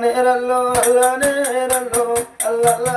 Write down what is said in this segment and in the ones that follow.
నేరల్లో అల్ల నేరల్లో అల్లల్లా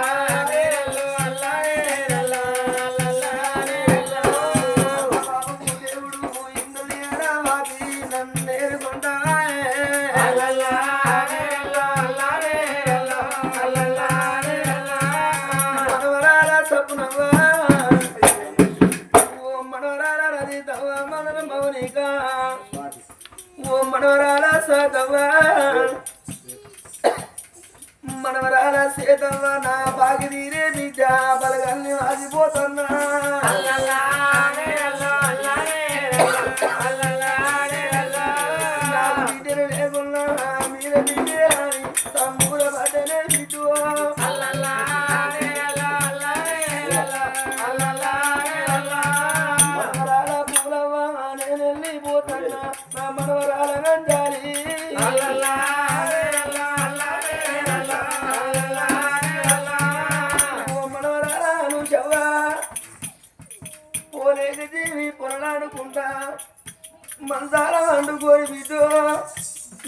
పోయేటల్లా నా బాగి తీరే బిడ్డ బలగల్ని ఆగిపోతున్నా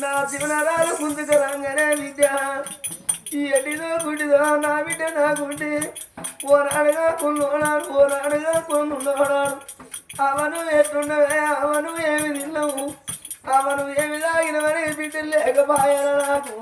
నా జీవనాధారం ముందుకు రాగానే విద్య. ఈ అడ్డిదో గుడిదో నా బిడ్డ నా గుడ్డి ఓనాడుగా కొన్నోడాడు ఓనాడుగా కొన్నుండోడాడు. అవను ఎట్లుండవే అవను ఏమి తిన్నావు. అవను ఏమి తాగినవని బిడ్డ లేకపాయన నాకు.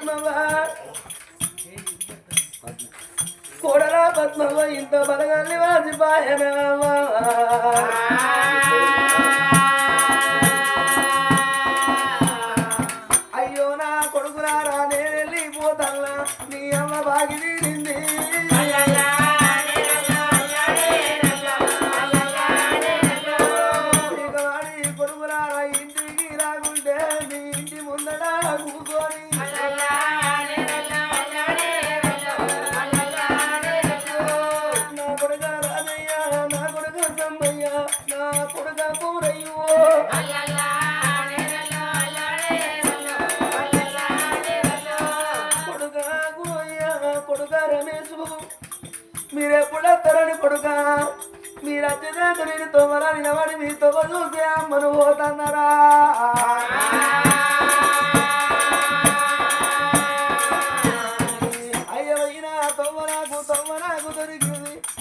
పద్మవ కోడలా పద్మవ ఇంత బలగాన్ని వాసిపాయనవా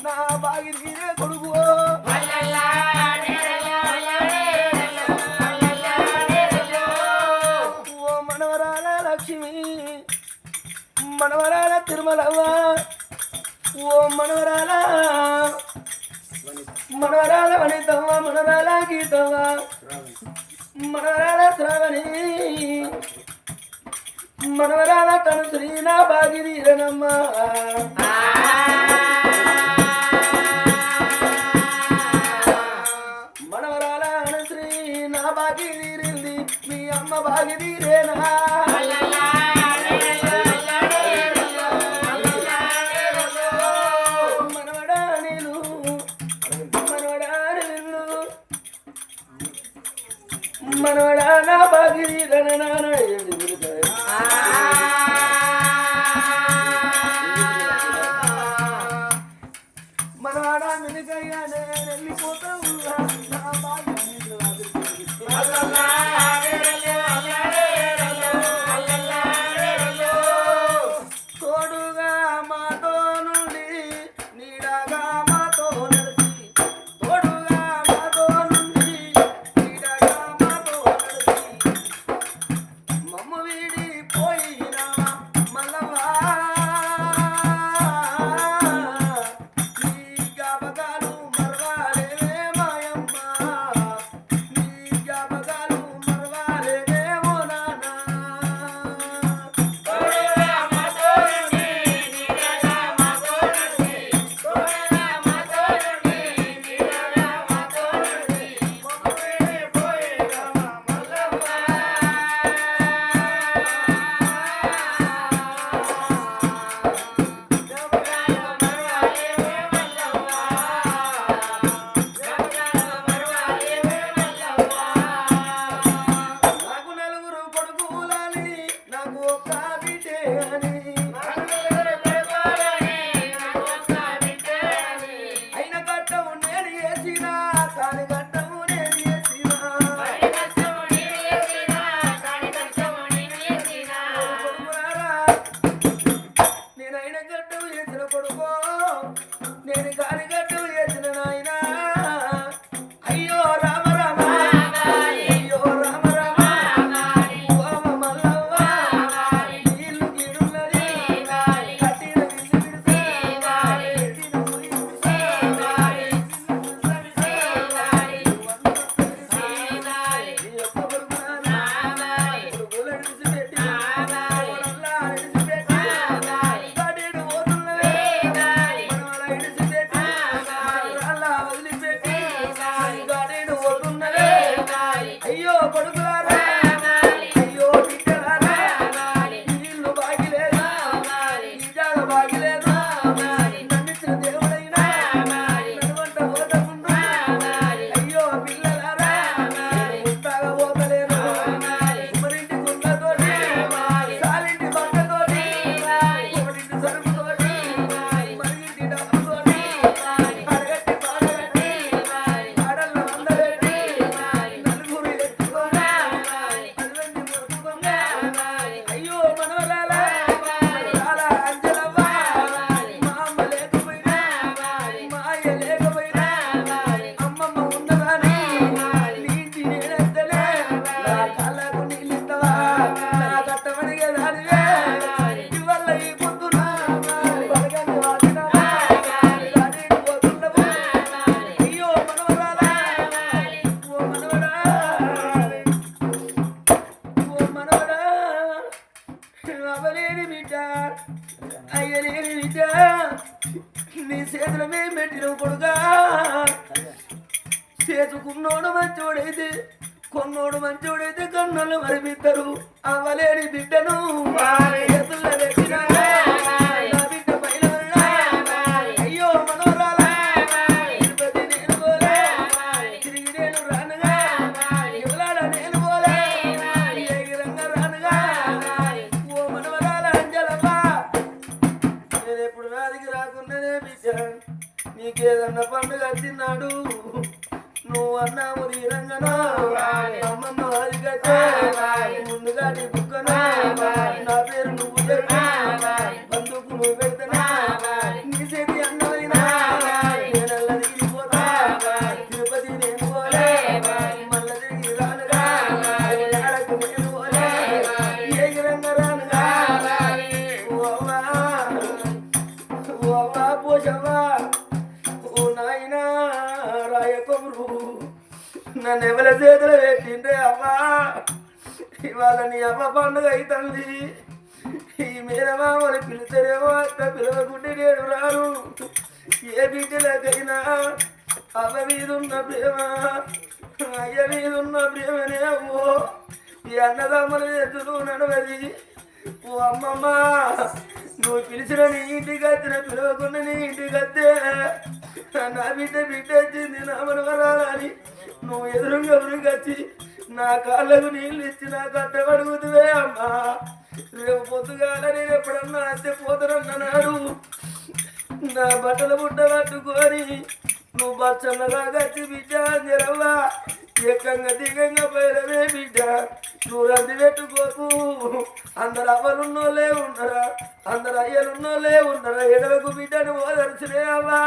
నా బాగిరికినే కొడుకు. ఓ మనవరాల లక్ష్మి మనవరాల తిరుమలవ్వ. ఓ మనవరాల మనవరాల వనితవ్వ మనవరాల గీతవ్వ. మనవరాల శ్రావణి మనవరాల తను శ్రీ నా బాగిరిరనమ్మ భాగవీరేనా పండుగ అవుతుంది ఈ మేనమామని పిలిచరేమో అక్క పిలవకుంటే నేను రాను. ఏ బిడ్డలకైనా అవ మీదున్న ప్రేమ అయ్య మీదున్న ప్రేమనే ఓ ఈ అన్నదమ్ముల ఎద్దులు నడవది. ఓ అమ్మమ్మ నువ్వు పిలిచిన నీ ఇంటికి వచ్చిన పిలవకుండా నీ ఇంటికి వస్తే నా బిడ్డ బిడ్డ వచ్చింది నా మనవరాలని నువ్వు ఎదురుగా ఎదురుగా వచ్చి నా కాళ్ళకు నీళ్ళు ఇచ్చి నా కట్టబడుగుతువే అమ్మా. రేపు పొద్దుగాల నేను ఎప్పుడన్నా అంతే పోతానన్నాడు. నా బట్టలు బుట్ట పట్టుకొని నువ్వు బచ్చన్నగా గచ్చి బిడ్డ జరవ్వా ఏకంగా దిగంగా పోయినవే బిడ్డ. నువ్వు రంది పెట్టుకోకు. అందరు అవ్వలున్నోళ్ళే ఉన్నారా అందరు అయ్యలున్నోళ్ళే ఉన్నారా ఎడవకు బిడ్డను ఓదర్చులే అవ్వా.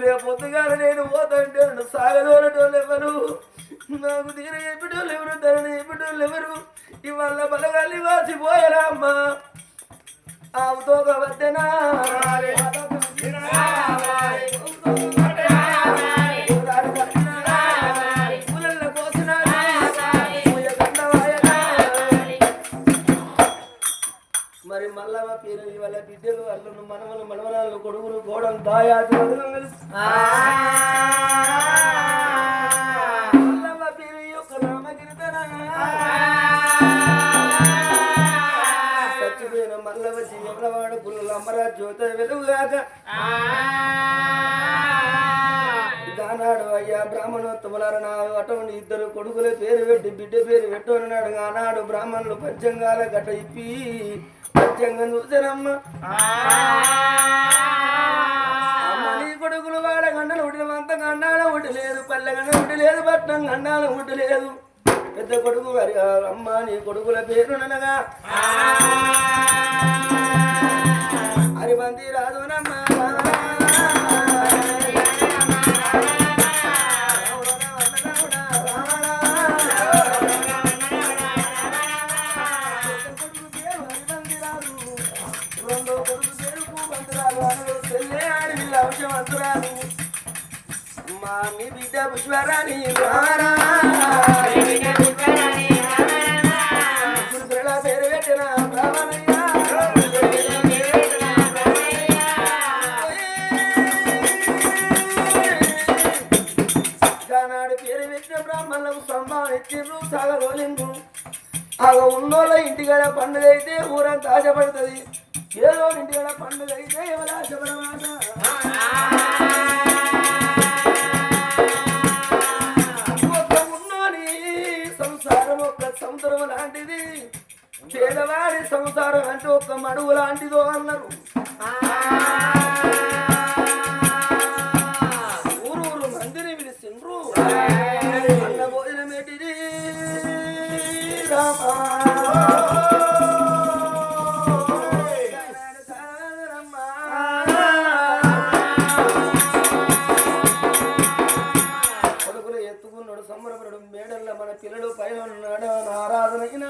రేపు పొద్దుగాల నేను పోతుంటే నన్ను సాగదోరటోళ్ళు ఎవరు? నాకు తీర ఎప్పుడోళ్ళు ఎవరు? ధరని ఎప్పుడోళ్ళు ఎవరు? ఇవాళ బలగాలి వాసిపోయారా అమ్మా. ఆవుతో వద్దనా మరి మళ్ళా పేరు ఇవాళ బిడ్డలు అల్లును మనవలు మనవరాలు కొడుకులు గోడలు మల్లమ్మ చచ్చిపోయిన మల్లవ జీవనవాడ పుల్ల అమ్మరా జ్యోత వెలుగుగాక గానాడు అయ్యా బ్రాహ్మణోత్తములారు నా అటువంటి ఇద్దరు కొడుకుల పేరు పెట్టి బిడ్డ పేరు పెట్టన్నాడు ఆనాడు బ్రాహ్మణులు పంచంగాల గట్ట ఇప్పి పంచంగం చూసారమ్మ నీ కొడుకులు వాడ గండలు ఉడిన అంత గండాల ఉడి లేదు పల్లె గండ ఉడి లేదు పట్నం గండాల ఉడి లేదు పెద్ద కొడుకు అమ్మ నీ కొడుకుల పేరునగా హరిబంది రాదునమ్మ రెండో కొడుకు అమ్మా మీ బిడ్డ పుష్పరాణి ఆశపడుతుంది ఏదో ఇంటికాడ పండుగ అయితే ఎవరు ఆశపడమాట ఉన్నోని సంసారం ఒక్క సముద్రం లాంటిది. పేదవాడి సంసారం అంటే ఒక మడుగు లాంటిదో అన్నారు. ఎత్తుకున్నాడు సంబరపడు మేడల్ల మన పిల్లలు పైన ఉన్నాడు. ఆరాధనకిన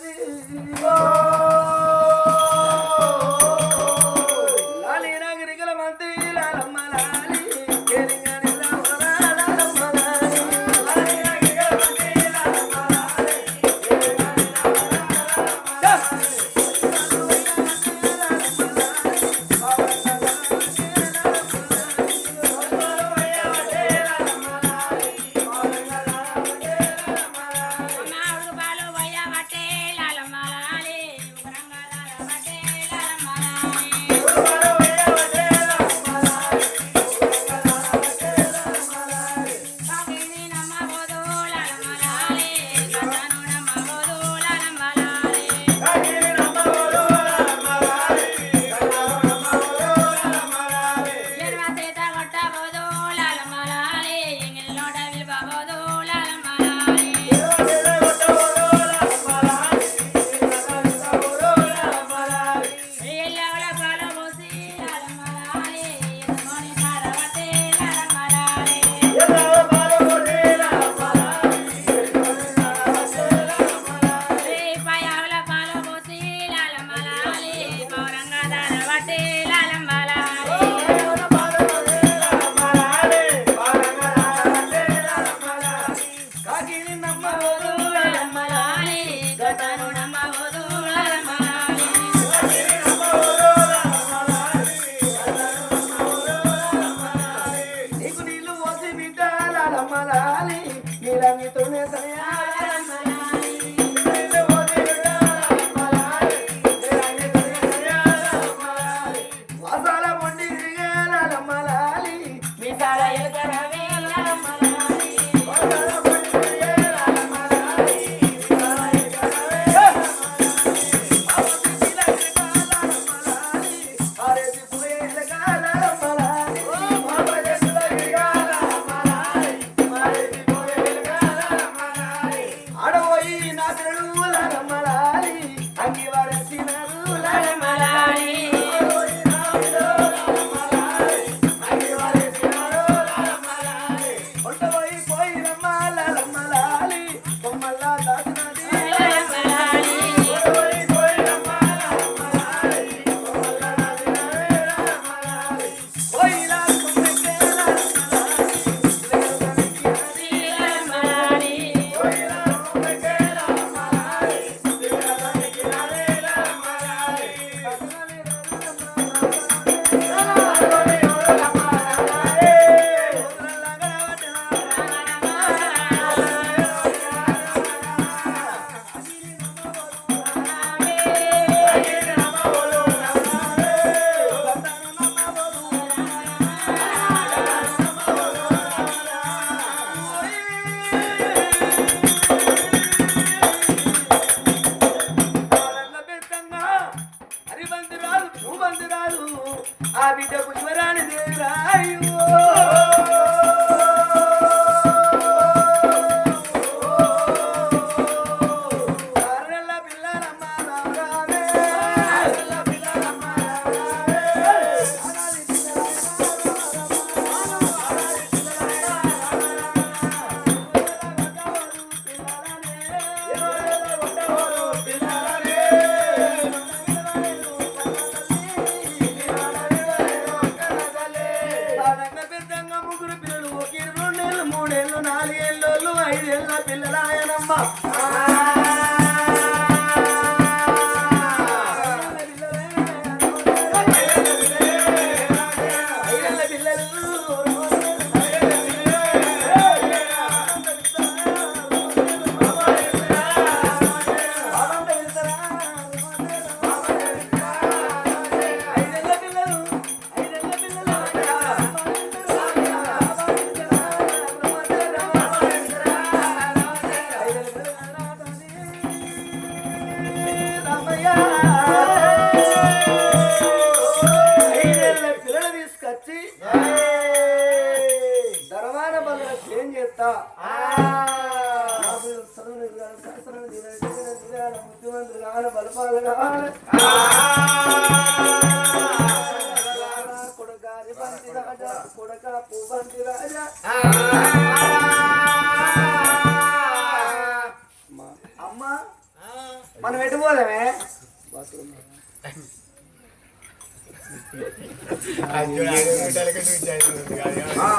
Oh.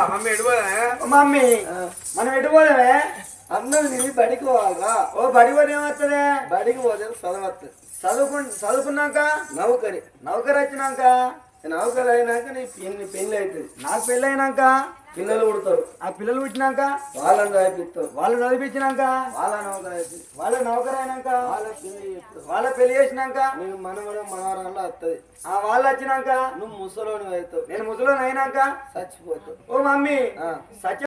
మమ్మీ ఎడిపోదా మమ్మీ మనం ఎటు పోదామే అన్నం తిని బడికి పోవాలా ఓ బడి పోతే ఏమవుతుంది బడికి పోతే చదవత్తు చదువుకు చదువుకున్నాక నౌకరి నౌకరి వచ్చినాక నౌకరి అయినాక నీ పెళ్ళి పెళ్ళి అవుతుంది నాకు పెళ్ళి అయినాక పిల్లలు పుడతారు. ఆ పిల్లలు పుట్టినాక వాళ్ళని చదివిస్తారు వాళ్ళు చదివించినాక వాళ్ళ నౌకరి వాళ్ళ నౌకరి అయినాక వాళ్ళ పెళ్ళి వాళ్ళ పెళ్ళి చేసినాక నేను మనవడ మనవరాల్లో వస్తుంది ఆ వాళ్ళు వచ్చినాక నువ్వు ముసలోని అవుతావు నేను ముసలోని అయినాక చచ్చిపోతావు. ఓ మమ్మీ సత్య